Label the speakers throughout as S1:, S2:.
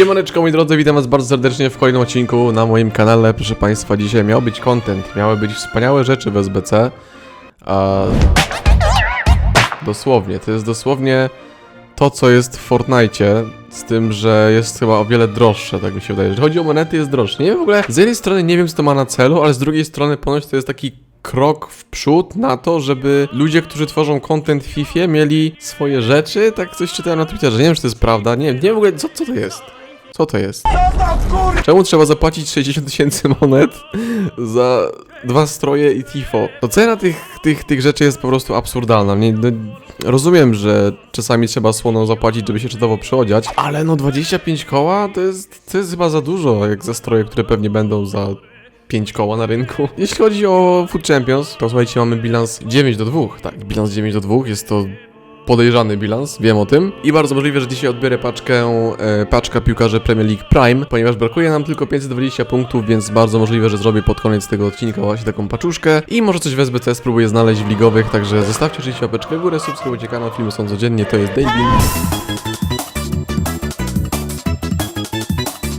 S1: Siemaneczko moi drodzy, witam was bardzo serdecznie w kolejnym odcinku na moim kanale. Proszę państwa, dzisiaj miał być content, miały być wspaniałe rzeczy w SBC. A... Dosłownie, to jest dosłownie to, co jest w Fortnite, z tym, że jest chyba o wiele droższe, tak mi się wydaje. Jeżeli chodzi o monety, jest droższe. Nie wiem w ogóle, z jednej strony nie wiem, co to ma na celu, ale z drugiej strony ponoć to jest taki krok w przód na to, żeby ludzie, którzy tworzą content w FIFA mieli swoje rzeczy, tak coś czytałem na Twitterze, nie wiem, czy to jest prawda, nie, nie wiem w ogóle, co, co to jest? Co to jest? Czemu trzeba zapłacić 60 tysięcy monet za dwa stroje i tifo? No cena tych, tych, tych rzeczy jest po prostu absurdalna. Nie, no, rozumiem, że czasami trzeba słoną zapłacić, żeby się czytowo przyodziać, ale no 25 koła to jest, to jest chyba za dużo, jak za stroje, które pewnie będą za 5 koła na rynku. Jeśli chodzi o Food Champions, to słuchajcie, mamy bilans 9 do 2. Tak, bilans 9 do 2 jest to podejrzany bilans, wiem o tym. I bardzo możliwe, że dzisiaj odbiorę paczkę, e, paczka piłkarzy Premier League Prime, ponieważ brakuje nam tylko 520 punktów, więc bardzo możliwe, że zrobię pod koniec tego odcinka właśnie taką paczuszkę. I może coś w SBC spróbuję znaleźć w ligowych, także zostawcie oczywiście łapeczkę w górę, subskrybujcie kanał, filmy są codziennie, to jest Daily.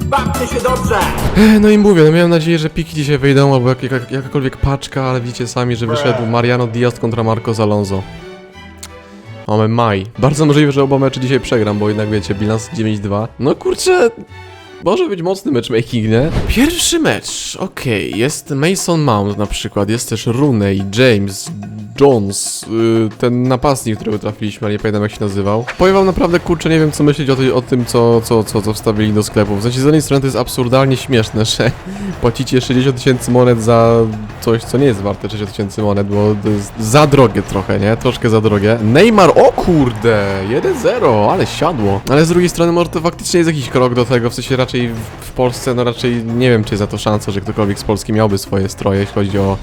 S2: Bawcie się dobrze!
S1: E, No i mówię, no miałem nadzieję, że piki dzisiaj wyjdą, albo jak, jak, jakakolwiek paczka, ale widzicie sami, że wyszedł Mariano Diaz kontra Marcos Alonso. Mamy maj. Bardzo możliwe, że oba mecze dzisiaj przegram, bo jednak wiecie, bilans 9-2. No kurczę, może być mocny matchmaking, nie? Pierwszy mecz, okej, jest Mason Mount na przykład, jest też Rooney, James, Jones, yy, ten napastnik, którego trafiliśmy, ale nie pamiętam jak się nazywał. Powiem wam naprawdę, kurczę, nie wiem co myśleć o, o tym, co, co, co, co wstawili do sklepu. W sensie z jednej strony to jest absurdalnie śmieszne, że płacicie 60 tysięcy monet za coś, co nie jest warte 60 tysięcy monet, bo to jest za drogie trochę, nie? Troszkę za drogie. Neymar, o kurde, 1-0, ale siadło. Ale z drugiej strony może to faktycznie jest jakiś krok do tego, w sensie raczej w Polsce, no raczej nie wiem, czy jest za to szansa, że ktokolwiek z Polski miałby swoje stroje, jeśli chodzi o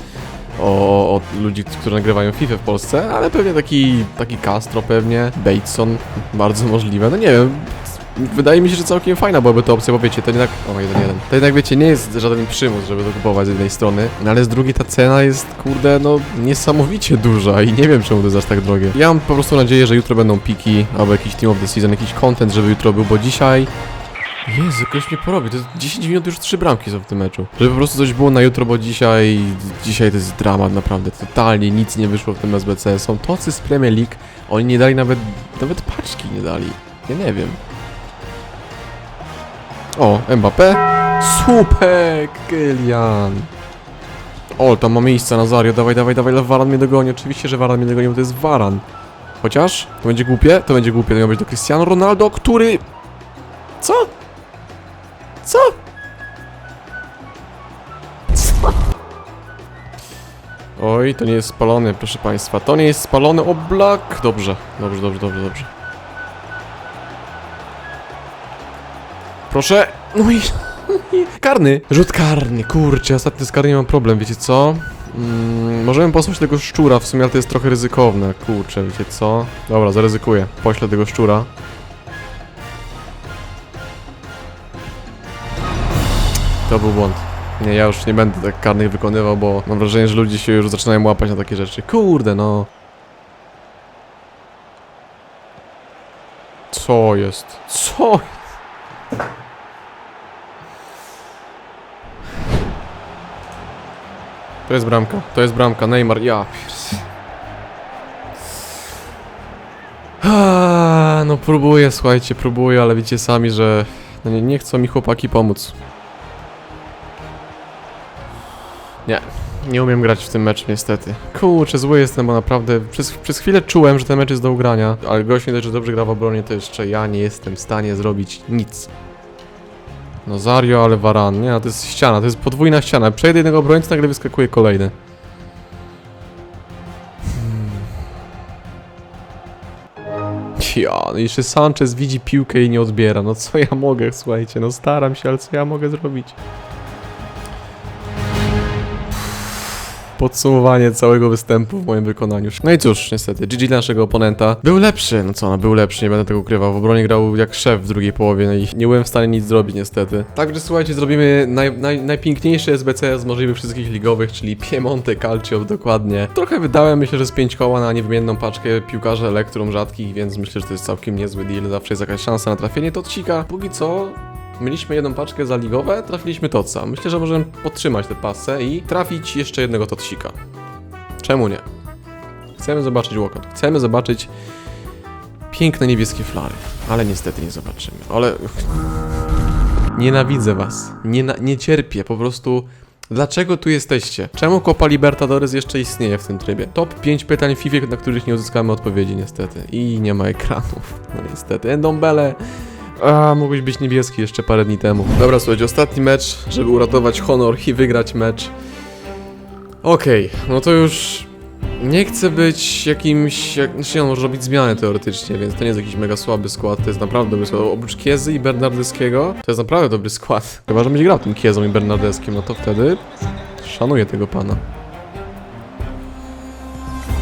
S1: o, o ludzi, którzy nagrywają FIFA w Polsce, ale pewnie taki, taki Castro pewnie, Bateson, bardzo możliwe, no nie wiem. Wydaje mi się, że całkiem fajna byłaby to opcja, bo wiecie, to jednak... O, 1-1. To jednak, wiecie, nie jest żaden przymus, żeby to kupować z jednej strony, no ale z drugiej ta cena jest, kurde, no niesamowicie duża i nie wiem, czemu to jest aż tak drogie. Ja mam po prostu nadzieję, że jutro będą piki, albo jakiś Team of the Season, jakiś content, żeby jutro był, bo dzisiaj... Jezu, ktoś mnie porobi. To jest 10 minut już trzy bramki są w tym meczu. Żeby po prostu coś było na jutro, bo dzisiaj. Dzisiaj to jest dramat naprawdę. Totalnie nic nie wyszło w tym SBC. Są tocy z Premier League. Oni nie dali nawet. Nawet paczki nie dali. Ja nie wiem. O, Mbappé. Supek, Kylian. O, tam ma miejsce Nazario. Dawaj, dawaj, dawaj. Waran mnie dogoni. Oczywiście, że Waran mnie dogoni, bo to jest Waran. Chociaż to będzie głupie, to będzie głupie. To miał być do Cristiano Ronaldo, który. Co? Oj, to nie jest spalone, proszę państwa. To nie jest spalone. O, blak. Dobrze, dobrze, dobrze, dobrze, dobrze. Proszę. No i... Karny! Rzut karny, kurczę, ostatnio z karny mam problem, wiecie co? Mm, możemy posłać tego szczura, w sumie, ale to jest trochę ryzykowne, kurczę, wiecie co? Dobra, zaryzykuję. Poślę tego szczura. To był błąd. Nie, ja już nie będę tak karnych wykonywał, bo mam wrażenie, że ludzie się już zaczynają łapać na takie rzeczy. Kurde, no. Co jest? Co? To jest bramka, to jest bramka, Neymar, ja. Ah, No próbuję, słuchajcie, próbuję, ale wiecie sami, że no nie, nie chcą mi chłopaki pomóc. Nie, nie umiem grać w tym meczu niestety. Kurczę, zły jestem, bo naprawdę przez, przez chwilę czułem, że ten mecz jest do ugrania, ale gość dość, że dobrze gra w obronie, to jeszcze ja nie jestem w stanie zrobić nic. No Zario, ale Varan, nie, no to jest ściana, to jest podwójna ściana. Przejdę jednego obrońcy, nagle wyskakuje kolejny. Hmm. Ja, no jeszcze Sanchez widzi piłkę i nie odbiera. No co ja mogę, słuchajcie, no staram się, ale co ja mogę zrobić? Podsumowanie całego występu w moim wykonaniu. No i cóż, niestety, GG dla naszego oponenta był lepszy. No co, no był lepszy, nie będę tego ukrywał. W obronie grał jak szef w drugiej połowie, no i nie byłem w stanie nic zrobić niestety. Także słuchajcie, zrobimy naj, naj, najpiękniejszy SBC z możliwych wszystkich ligowych, czyli Piemonte Calcio dokładnie. Trochę wydałem, myślę, że z 5 koła na niewymienną paczkę piłkarzy Elektrum rzadkich, więc myślę, że to jest całkiem niezły deal. Zawsze jest jakaś szansa na trafienie to odcika. Póki co Mieliśmy jedną paczkę za ligowe, trafiliśmy Toca. Myślę, że możemy podtrzymać tę pasę i trafić jeszcze jednego Totsika. Czemu nie? Chcemy zobaczyć walkout. Chcemy zobaczyć piękne niebieskie flary. Ale niestety nie zobaczymy. Ale... Nienawidzę was. Nie, na... nie cierpię. Po prostu... Dlaczego tu jesteście? Czemu Copa Libertadores jeszcze istnieje w tym trybie? Top 5 pytań FIFA, na których nie uzyskamy odpowiedzi niestety. I nie ma ekranów. No niestety. Endombele... A, mógłbyś być niebieski jeszcze parę dni temu. Dobra, słuchajcie, ostatni mecz, żeby uratować honor i wygrać mecz. Okej, no to już nie chcę być jakimś. Jak, znaczy, on może robić zmiany teoretycznie, więc to nie jest jakiś mega słaby skład. To jest naprawdę dobry skład. Oprócz Kiezy i Bernardeskiego, to jest naprawdę dobry skład. Chyba, że będzie grał tym Kiezą i Bernardeskim, no to wtedy szanuję tego pana.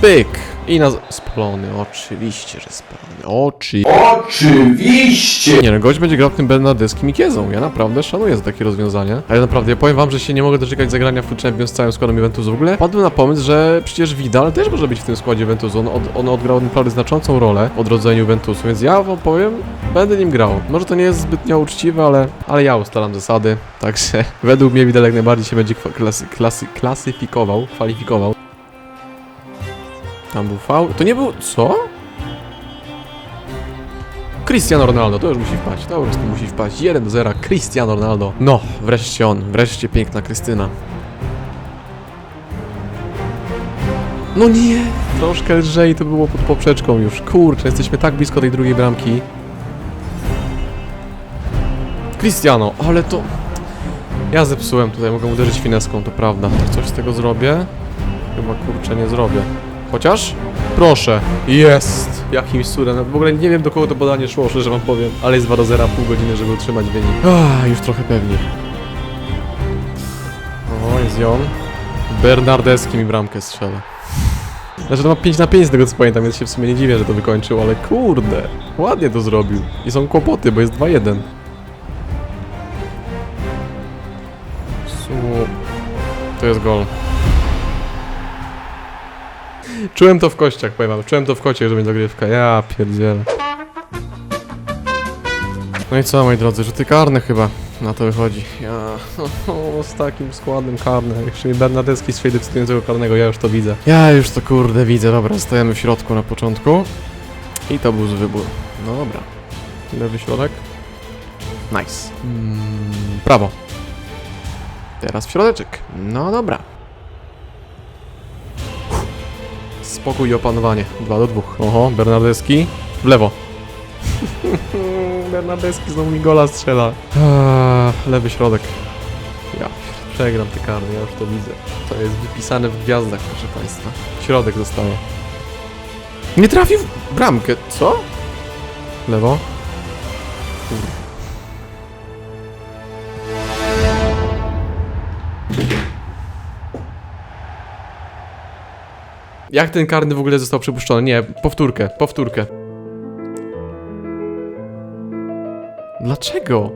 S1: Pyk! I na. Spalony, oczywiście, że spalony. Oczy.
S2: Oczywiście!
S1: Nie no, gość będzie grał tym Bernardeskim i Kiezą. Ja naprawdę szanuję za takie rozwiązanie. Ale naprawdę, ja powiem wam, że się nie mogę doczekać zagrania w Food Champions z całym składem Juventusu. W ogóle padłem na pomysł, że przecież Vidal też może być w tym składzie Juventusu. On, od, on odgrał naprawdę znaczącą rolę w odrodzeniu Juventusu, więc ja wam powiem, będę nim grał. Może to nie jest zbytnio uczciwe, ale, ale ja ustalam zasady. Także według mnie Vidal jak najbardziej się będzie klasy, klasy, klasyfikował, kwalifikował. Tam był faul. To nie był... co? Cristiano Ronaldo, to już musi wpaść, to prostu musi wpaść. 1 do 0, Cristiano Ronaldo. No, wreszcie on, wreszcie piękna Krystyna. No nie! Troszkę lżej to było pod poprzeczką już. Kurczę, jesteśmy tak blisko tej drugiej bramki. Cristiano, ale to... Ja zepsułem tutaj, mogę uderzyć fineską, to prawda. Coś z tego zrobię? Chyba kurczę nie zrobię. Chociaż? Proszę. Jest! Jakimś cudem. W ogóle nie wiem do kogo to podanie szło, szczerze wam powiem. Ale jest 2 do 0, pół godziny, żeby utrzymać wynik. Ah, już trochę pewniej. O, jest Jon. Bernardeski mi bramkę strzela. Znaczy to ma 5 na 5 z tego co pamiętam, więc się w sumie nie dziwię, że to wykończył, ale kurde, ładnie to zrobił. I są kłopoty, bo jest 2-1. Su... To jest gol. Czułem to w kościach, powiem wam. Czułem to w kocie, że będzie dogrywka. Ja pierdzielę. No i co, moi drodzy, rzuty karne chyba na to wychodzi. Ja z takim składem karnym. Jeszcze mi Bernadecki z decydującego karnego, ja już to widzę. Ja już to kurde widzę. Dobra, stajemy w środku na początku. I to był z wybór. No dobra. Lewy środek. Nice. Mm, prawo. Teraz w środeczek. No dobra. Spokój i opanowanie. 2 do 2. Oho, Bernardeski. W lewo. Bernardeski znowu mi gola strzela. Eee, lewy środek. Ja przegram te karny, ja już to widzę. To jest wypisane w gwiazdach, proszę państwa. Środek zostaje. Nie trafił w bramkę. Co? Lewo. Kur- Jak ten karny w ogóle został przypuszczony? Nie, powtórkę, powtórkę. Dlaczego?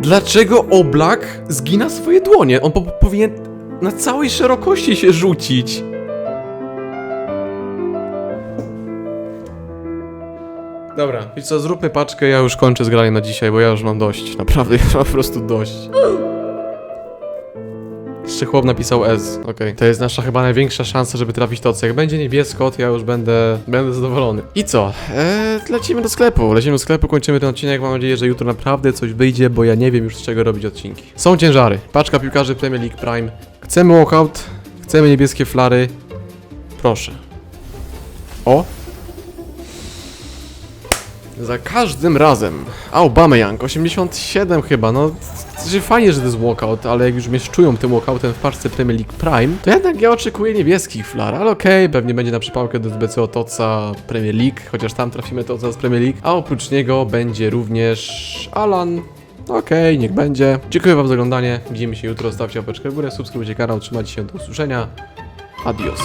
S1: Dlaczego Oblak zgina swoje dłonie? On po powinien na całej szerokości się rzucić. Dobra, i co, zróbmy paczkę, ja już kończę z graniem na dzisiaj, bo ja już mam dość. Naprawdę, ja mam po prostu dość. Jeszcze chłop napisał S. Okej. To jest nasza chyba największa szansa, żeby trafić to co. Jak będzie niebiesko, to ja już będę, będę zadowolony. I co? Eee, lecimy do sklepu. Lecimy do sklepu, kończymy ten odcinek. Mam nadzieję, że jutro naprawdę coś wyjdzie, bo ja nie wiem już z czego robić odcinki. Są ciężary. Paczka piłkarzy Premier League Prime. Chcemy walkout. Chcemy niebieskie flary. Proszę. O! Za każdym razem. Aubameyang, 87 chyba, no... Znaczy fajnie, że to jest walkout, ale jak już mnie czują tym walkoutem w paczce Premier League Prime, to jednak ja oczekuję niebieskich flar, ale okej, pewnie będzie na przypałkę do SBC Toca Premier League, chociaż tam trafimy Toca z Premier League, a oprócz niego będzie również Alan. Okej, niech będzie. Dziękuję wam za oglądanie, widzimy się jutro, stawcie łapeczkę w górę, subskrybujcie kanał, trzymajcie się, do usłyszenia. Adios.